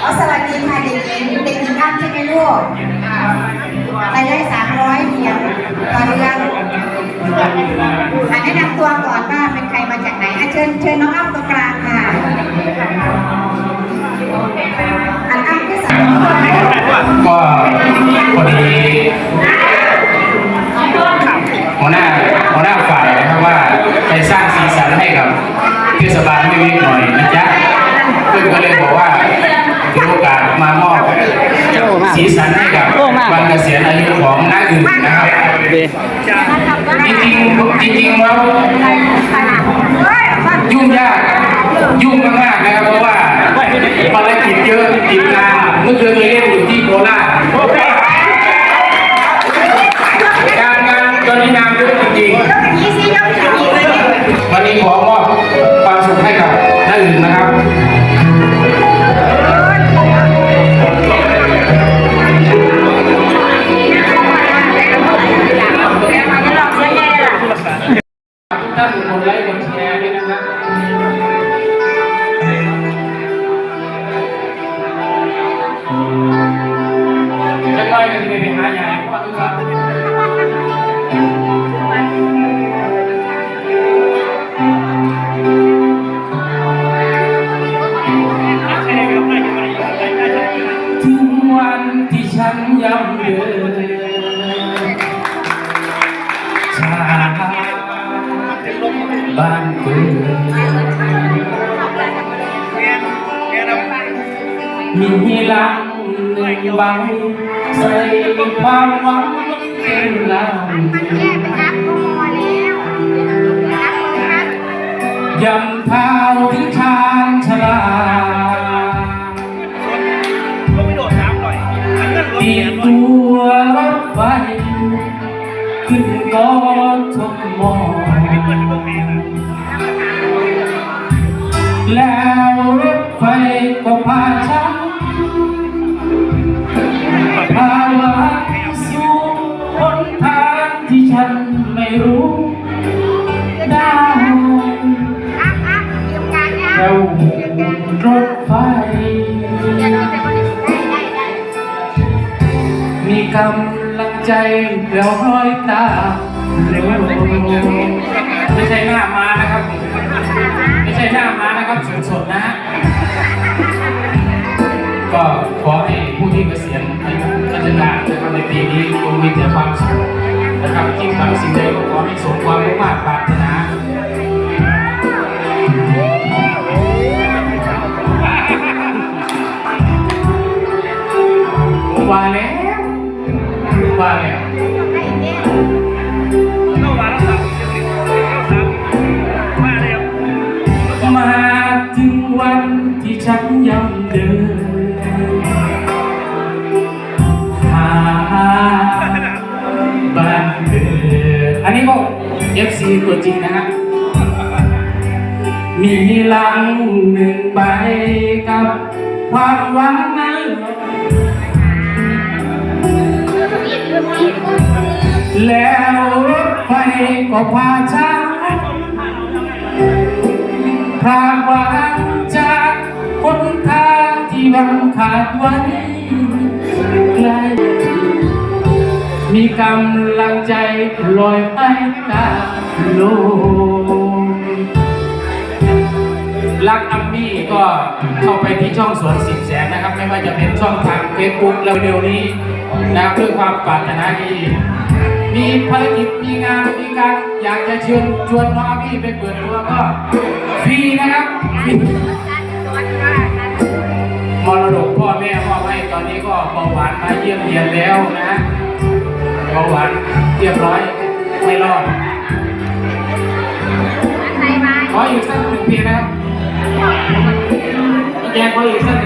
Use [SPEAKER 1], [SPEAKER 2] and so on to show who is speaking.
[SPEAKER 1] เอาสวัสดีค่ะเด็กหญิงเด็กหญิงอ้ำใช่ไหมลูกรายได้สามร้อยเหรียญต่อเดือนอะแนะนำตัวก่อนว่าเป็นใครมาจากไหนอะเชิญเชิญน้องอ้ำตรงกลางค่ะอันอ้ำที่สาม
[SPEAKER 2] ก็พอดีหัวหน้าหัวหน้าฝ่ายนะครับว่าไปสร้างสีสันให้กับเทศบาลไม่วิหน่อยนะจ๊ะเพื่อนก็เลยบอกว่าถือโอกาสมามอบ สีสันให้กับวันเกษียณอายุของน้าอื่นนะครับ
[SPEAKER 3] ดี
[SPEAKER 2] จริงๆจริงๆแล้วยุ่งยากยุ่งมากๆนะครับเพราะว่าภารกิจเยอะติดงานเมื่อคืนเคยเล่นอยู่ที่โคราชการงานตอนนี้งานเยอะจริง
[SPEAKER 1] ยกอย่างนี้สิยกอย่างนี้เลย
[SPEAKER 2] ๆวันนี้ขอมอบความสุขให้กับท่านอื่นนะครับ ท่านกดไลค์กดแชร์ด้วยนะครับจะน้อยกันไปหายายก่อนครับถึงวันที่ฉันย่ำเดิน มีหลังหนึ่งใบใส่ความหวังเป็นลำยำเท้าถึงชานชลาตีตัวรถไฟขึ้นกอทมอแล้วรถไฟก็ แล้วรถไฟ มีกำลังใจแล้วร้อยตาเร็วไม่ใช่หน้ามานะครับ ไม่ใช่หน้ามานะครับสดๆนะฮะก็ขอให้ผู้ที่เกษียณอายุราชการนะครับในปีนี้จงมีแต่ความสุขนะครับที่ทำสิ่งใดก็ขอให้สมความ ว่าแล้วว่าแล้วมาถึงวันที่ฉันย่ำเดินหาบ้านเกิดอันนี้ก็ FC ตัวจริงนะฮะมีหลังหนึ่งใบกับความหวังนั้น แล้วรถไฟก็พาฉันพางวางจากคนทางที่วังขาดไว้ไกลมีกำลังใจลอยไปตามลกรักอัมมี่ก็เข้าไปที่ช่องสวนสิบแสนนะครับ ไม่ว่าจะเป็นช่องทางเฟซบุ๊กแล้วเร็วนี้ นะครับด้วยความปรารถนาดีมีภารกิจมีงานมีการอยากจะเชิญชวนน้องอามี่ไปเปิดตัวก็ฟรีนะครับฟรีมรดกพ่อแม่มอบให้ตอนนี้ก็เบาหวานมาเยี่ยมเยียนแล้วนะเบาหวานเรียบร้อยไม่รอดขออีกสักหนึ่งเพลงนะครับแจกขออีกสัก